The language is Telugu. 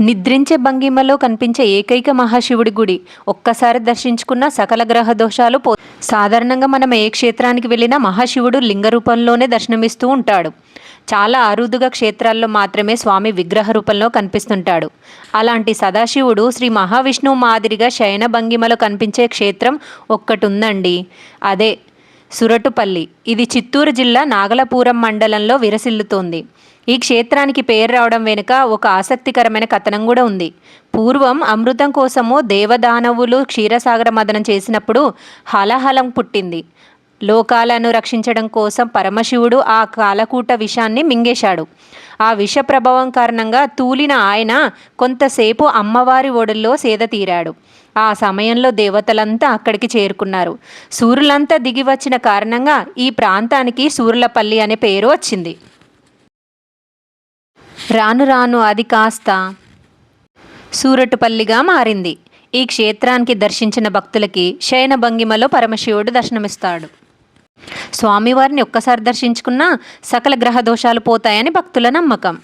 నిద్రించే భంగిమలో కనిపించే ఏకైక మహాశివుడి గుడి. ఒక్కసారి దర్శించుకున్న సకల గ్రహ దోషాలు పో సాధారణంగా మనం ఏ క్షేత్రానికి వెళ్ళినా మహాశివుడు లింగ రూపంలోనే దర్శనమిస్తూ ఉంటాడు. చాలా అరుదుగా క్షేత్రాల్లో మాత్రమే స్వామి విగ్రహ రూపంలో కనిపిస్తుంటాడు. అలాంటి సదాశివుడు శ్రీ మహావిష్ణువు మాదిరిగా శయన భంగిమలో కనిపించే క్షేత్రం ఒక్కటి ఉందండి అదే సురటుపల్లి. ఇది చిత్తూరు జిల్లా నాగలపురం మండలంలో విరసిల్లుతోంది. ఈ క్షేత్రానికి పేరు రావడం వెనుక ఒక ఆసక్తికరమైన కథనం కూడా ఉంది. పూర్వం అమృతం కోసము దేవదానవులు క్షీరసాగర మదనం చేసినప్పుడు హలహలం పుట్టింది. లోకాలను రక్షించడం కోసం పరమశివుడు ఆ కాలకూట విషాన్ని మింగేశాడు. ఆ విష ప్రభావం కారణంగా తూలిన ఆయన కొంతసేపు అమ్మవారి ఒడిలో సేద తీరాడు. ఆ సమయంలో దేవతలంతా అక్కడికి చేరుకున్నారు. సూర్యులంతా దిగి వచ్చిన కారణంగా ఈ ప్రాంతానికి సూర్యులపల్లి అనే పేరు వచ్చింది. రాను రాను అది కాస్త. సూరటుపల్లిగా మారింది. ఈ క్షేత్రానికి దర్శించిన భక్తులకి శయన భంగిమలో పరమశివుడు దర్శనమిస్తాడు. స్వామివారిని ఒక్కసారి దర్శించుకున్నా సకల గ్రహ దోషాలు పోతాయని భక్తుల నమ్మకం.